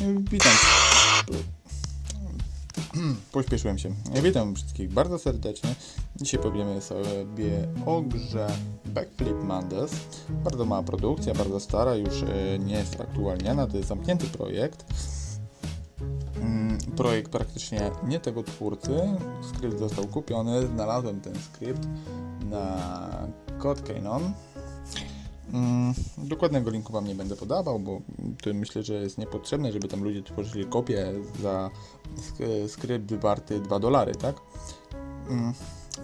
Witam. Pośpieszyłem się. Witam wszystkich bardzo serdecznie. Dzisiaj powiemy sobie o grze Backflip Mondays. Bardzo mała produkcja, bardzo stara, już e, nie jest aktualniana. To jest zamknięty projekt. Mm, Projekt praktycznie nie tego twórcy. Skrypt został kupiony. Znalazłem ten skrypt na CodeCanon. Mm, dokładnego linku Wam nie będę podawał, bo to myślę, że jest niepotrzebne, żeby tam ludzie tworzyli kopię za sk- skrypt warty 2 dolary, tak? Mm,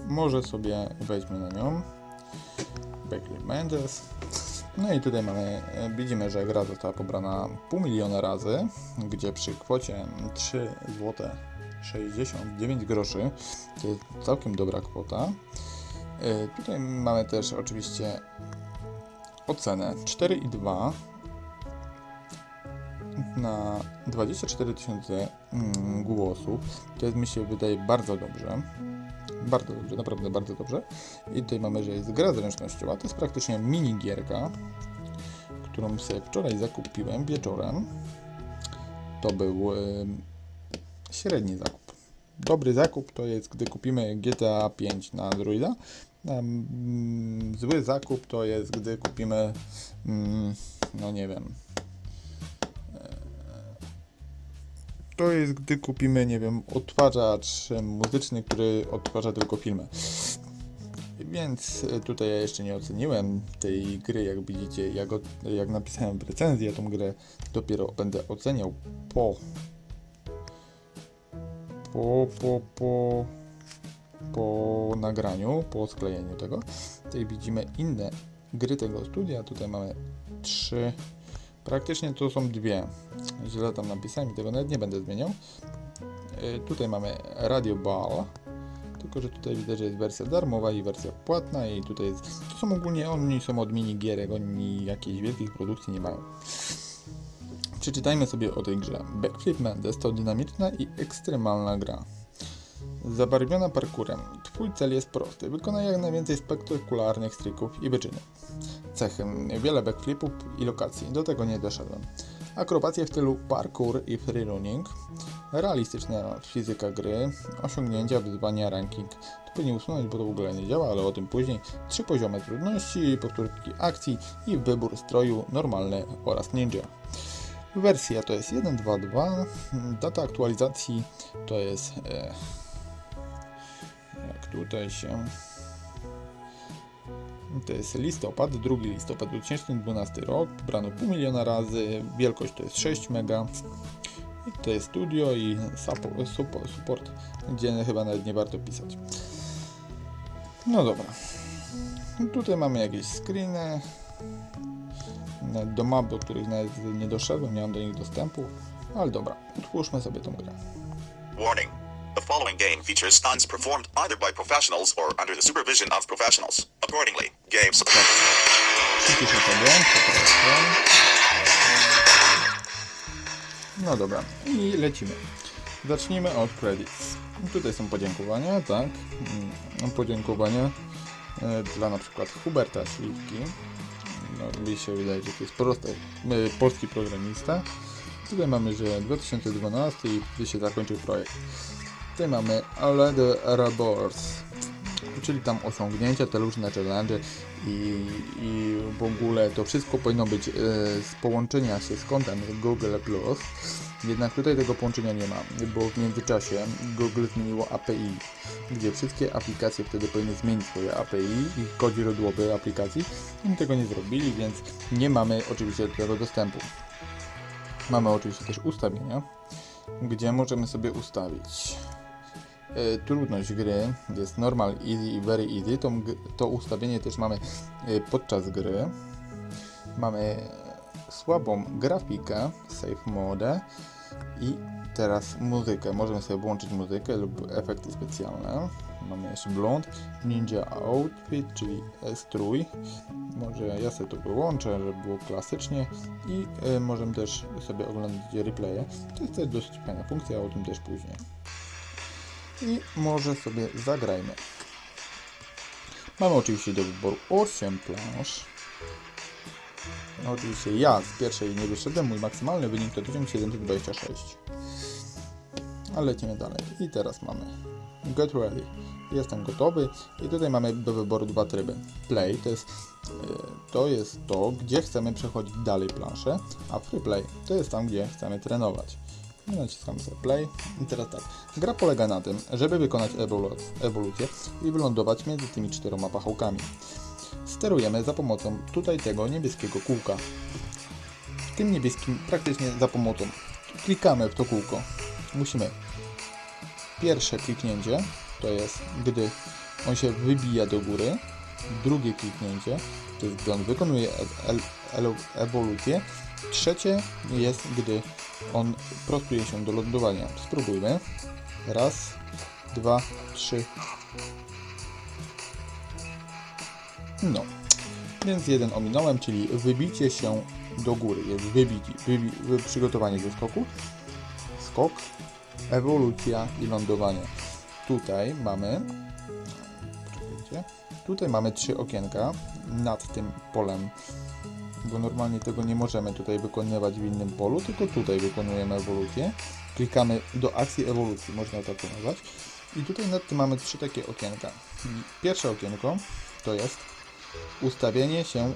może sobie weźmy na nią. Backlit Mendes. No i tutaj mamy, widzimy, że gra została pobrana pół miliona razy, gdzie przy kwocie 3 zł 69 groszy, to jest całkiem dobra kwota. E, Tutaj mamy też oczywiście ocenę 4,2 na 24 tysiące mm, głosów. To jest, mi się wydaje, bardzo dobrze. Bardzo dobrze, naprawdę bardzo dobrze. I tutaj mamy, że jest gra zręcznościowa. To jest praktycznie mini gierka, którą sobie wczoraj zakupiłem wieczorem. To był em, średni zakup. Dobry zakup to jest, gdy kupimy GTA 5 na Androida. Mm, Zły zakup to jest, gdy kupimy, mm, no nie wiem, e, to jest, gdy kupimy, nie wiem, odtwarzacz muzyczny, który odtwarza tylko filmy. Więc e, tutaj ja jeszcze nie oceniłem tej gry, jak widzicie, jak, jak napisałem w recenzji, tą grę dopiero będę oceniał po po, po, po po nagraniu, po sklejeniu tego. Tutaj widzimy inne gry tego studia. Tutaj mamy trzy. Praktycznie to są dwie. Źle tam napisałem tego nawet nie będę zmieniał. Yy, Tutaj mamy Radio Ball. Tylko, że tutaj widać, że jest wersja darmowa i wersja płatna i tutaj jest, to są ogólnie, oni są od minigierek, oni jakiejś wielkich produkcji nie mają. Przeczytajmy sobie o tej grze. Backflip Mendes to dynamiczna i ekstremalna gra. Zabarwiona parkurem. Twój cel jest prosty. Wykonaj jak najwięcej spektakularnych trików i wyczynów. Cechy. Wiele backflipów i lokacji. Do tego nie doszedłem. Akrobacje w stylu parkour i freerunning. Realistyczna fizyka gry. Osiągnięcia, wyzwania, ranking. To powinien usunąć, bo to w ogóle nie działa, ale o tym później. Trzy poziomy trudności, powtórki akcji i wybór stroju normalny oraz ninja. Wersja to jest 1.2.2. Data aktualizacji to jest e, tutaj się to jest listopad, 2 listopad 2012 rok, brano pół miliona razy, wielkość to jest 6 mega. I to jest studio i support, gdzie chyba nawet nie warto pisać. No dobra. Tutaj mamy jakieś screeny. Do map, do których nawet nie doszedłem, nie mam do nich dostępu. Ale dobra, otwórzmy sobie tą grę. Warning. Following game features stunts performed either by professionals or under the supervision of professionals. Accordingly, game support. Przyciszę sobie, przepraszam. No dobra, i lecimy. Zacznijmy od credits. Tutaj są podziękowania, tak. Mm, Podziękowania e, dla na przykład Huberta Śliwki. No, mi się wydaje, że to jest prosty e, polski programista. Tutaj mamy, że 2012 i gdy się zakończył projekt. Tutaj mamy the Reborns, czyli tam osiągnięcia, te różne challenge i, i w ogóle to wszystko powinno być e, z połączenia się z kontem Google+. Jednak tutaj tego połączenia nie ma, bo w międzyczasie Google zmieniło API, gdzie wszystkie aplikacje wtedy powinny zmienić swoje API i kod źródłowy aplikacji. Oni tego nie zrobili, więc nie mamy oczywiście tego dostępu. Mamy oczywiście też ustawienia, gdzie możemy sobie ustawić trudność gry jest normal, easy i very easy. To, to ustawienie też mamy e, podczas gry. Mamy słabą grafikę, safe mode i teraz muzykę. Możemy sobie włączyć muzykę lub efekty specjalne. Mamy jeszcze blond, ninja outfit, czyli e, strój. Może ja sobie to wyłączę, żeby było klasycznie i e, możemy też sobie oglądać replaye. To jest też dosyć fajna funkcja, o tym też później i może sobie zagrajmy. Mamy oczywiście do wyboru 8 planż. No, oczywiście ja z pierwszej nie wyszedłem, mój maksymalny wynik to 1726. Ale lecimy dalej. I teraz mamy Get Ready. Jestem gotowy i tutaj mamy do wyboru dwa tryby. Play to jest, e, to jest to, gdzie chcemy przechodzić dalej planszę, a Free Play to jest tam, gdzie chcemy trenować. I naciskamy sobie Play. I teraz tak. Gra polega na tym, żeby wykonać ewolu- ewolucję i wylądować między tymi czteroma pachołkami. Sterujemy za pomocą tutaj tego niebieskiego kółka. Tym niebieskim praktycznie za pomocą. Klikamy w to kółko. Musimy pierwsze kliknięcie to jest gdy on się wybija do góry. Drugie kliknięcie to jest gdy on wykonuje e- ewolucję. Trzecie jest gdy on prostuje się do lądowania. Spróbujmy. Raz, dwa, trzy. No. Więc jeden ominąłem, czyli wybicie się do góry. Jest wybici, wybi, wy, przygotowanie do skoku. Skok, ewolucja i lądowanie. Tutaj mamy. Tutaj mamy trzy okienka nad tym polem, bo normalnie tego nie możemy tutaj wykonywać w innym polu, tylko tutaj wykonujemy ewolucję. Klikamy do akcji ewolucji, można tak nazwać. I tutaj nad tym mamy trzy takie okienka. Pierwsze okienko to jest ustawienie się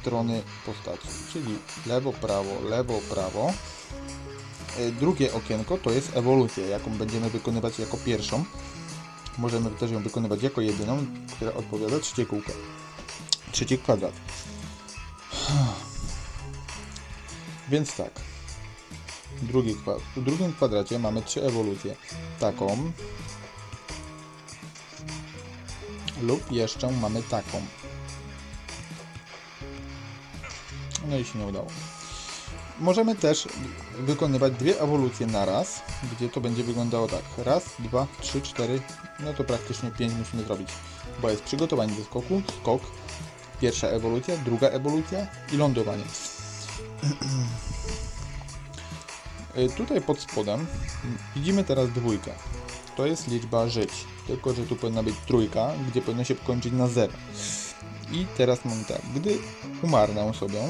strony postaci, czyli lewo, prawo, lewo, prawo. E, Drugie okienko to jest ewolucja, jaką będziemy wykonywać jako pierwszą. Możemy też ją wykonywać jako jedyną, która odpowiada trzecie kółko. Trzeci kwadrat. Więc tak. Drugi w drugim kwadracie mamy trzy ewolucje. Taką. Lub jeszcze mamy taką. No i się nie udało. Możemy też wykonywać dwie ewolucje na raz, gdzie to będzie wyglądało tak. Raz, dwa, trzy, cztery, no to praktycznie pięć musimy zrobić. Bo jest przygotowanie do skoku, skok, pierwsza ewolucja, druga ewolucja i lądowanie. Y, Tutaj pod spodem widzimy teraz dwójkę. To jest liczba żyć, tylko że tu powinna być trójka, gdzie powinno się kończyć na zero. I teraz mam tak, gdy umarnę sobie,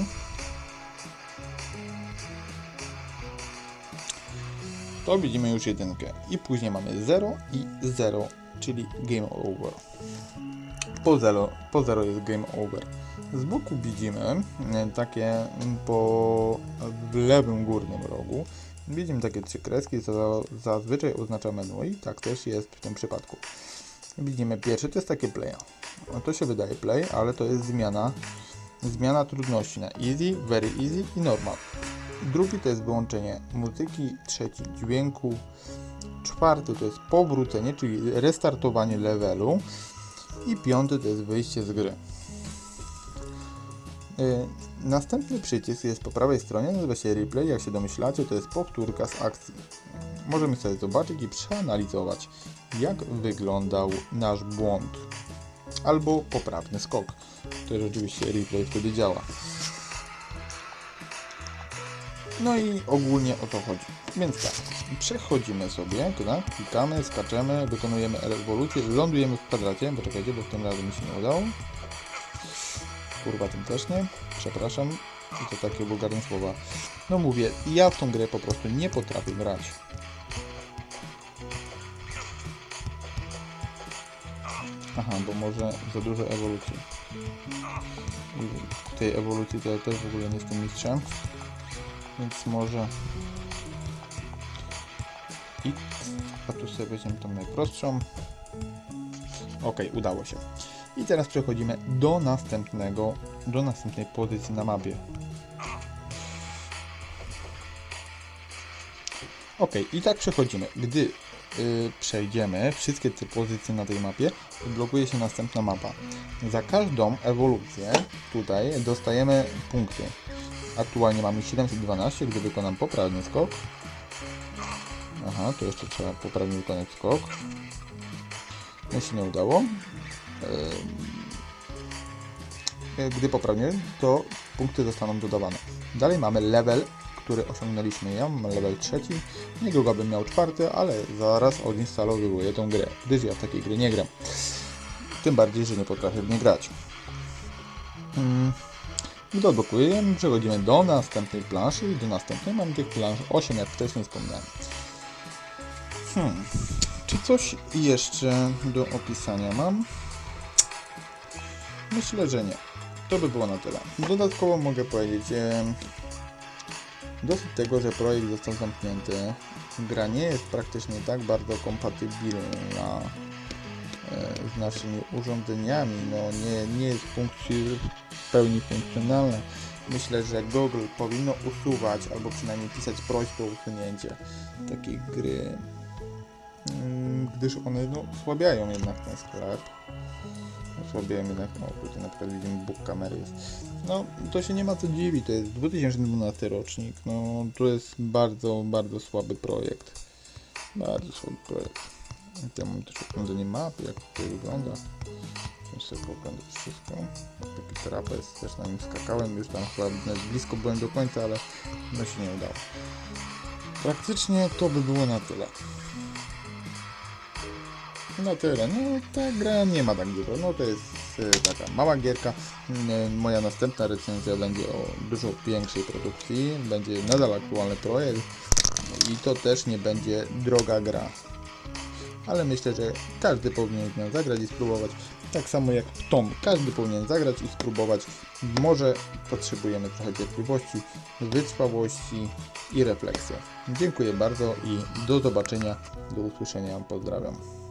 to widzimy już jedynkę. I później mamy 0 i 0, czyli game over. Po 0, po 0 jest game over. Z boku widzimy e, takie po w lewym górnym rogu widzimy takie trzy kreski, co zazwyczaj oznacza menu i tak też jest w tym przypadku. Widzimy pierwszy to jest takie play. No to się wydaje play, ale to jest zmiana zmiana trudności na easy, very easy i normal. Drugi to jest wyłączenie muzyki, trzeci dźwięku, czwarty to jest powrócenie, czyli restartowanie levelu i piąty to jest wyjście z gry. Yy, Następny przycisk jest po prawej stronie, nazywa się replay, jak się domyślacie, to jest powtórka z akcji. Możemy sobie zobaczyć i przeanalizować, jak wyglądał nasz błąd albo poprawny skok. To rzeczywiście replay wtedy działa. No i ogólnie o to chodzi. Więc tak, przechodzimy sobie, tak? klikamy, skaczemy, wykonujemy ewolucję, lądujemy w kwadracie, bo czekajcie, bo tym razem mi się nie udało. Kurwa, tym też nie. Przepraszam. I to takie wulgarne słowa. No mówię, ja w tą grę po prostu nie potrafię grać. Aha, bo może za dużo ewolucji. I tej ewolucji to ja też w ogóle nie jestem mistrzem. Więc może... X, a tu sobie weźmiemy tą najprostszą. Ok, udało się. I teraz przechodzimy do następnego, do następnej pozycji na mapie. Ok, i tak przechodzimy. Gdy y, przejdziemy wszystkie te pozycje na tej mapie, blokuje się następna mapa. Za każdą ewolucję tutaj dostajemy punkty. Aktualnie mamy 712, gdy wykonam poprawny skok. Aha, to jeszcze trzeba poprawnie wykonać skok. No się nie udało. Gdy poprawnie, to punkty zostaną dodawane. Dalej mamy level, który osiągnęliśmy. Ja mam level trzeci, niedługo bym miał czwarty, ale zaraz odinstalowuję tą grę, gdyż ja w takiej gry nie gram. Tym bardziej, że nie potrafię w nie grać. Ym, Gdy odblokujemy, przechodzimy do następnej planszy i do następnej mamy tych plansz 8, jak wcześniej wspomniałem. Hmm. Czy coś jeszcze do opisania mam? Myślę, że nie. To by było na tyle. Dodatkowo mogę powiedzieć, e, dosyć tego, że projekt został zamknięty. Gra nie jest praktycznie tak bardzo kompatybilna e, z naszymi urządzeniami. No, nie, nie jest funkcji pełni funkcjonalna. Myślę, że Google powinno usuwać albo przynajmniej pisać prośbę o usunięcie takiej gry, Mm, gdyż one no, osłabiają jednak ten sklep. Osłabiają jednak, o tutaj na przykład widzimy bóg kamery jest. No to się nie ma co dziwić, to jest 2012 rocznik, no to jest bardzo, bardzo słaby projekt. Bardzo słaby projekt. Ja mam też oglądanie mapy, jak to wygląda. Sobie pooglądać wszystko. Taki trapez, też na nim skakałem, już tam chyba blisko byłem do końca, ale no się nie udało. Praktycznie to by było na tyle. No tyle, no ta gra nie ma tak dużo, no to jest e, taka mała gierka. Mm, Moja następna recenzja będzie o dużo większej produkcji, będzie nadal aktualny projekt i to też nie będzie droga gra. Ale myślę, że każdy powinien w nią zagrać i spróbować. Tak samo jak w Tom, każdy powinien zagrać i spróbować. Może potrzebujemy trochę cierpliwości, wytrwałości i refleksji. Dziękuję bardzo i do zobaczenia, do usłyszenia. Pozdrawiam.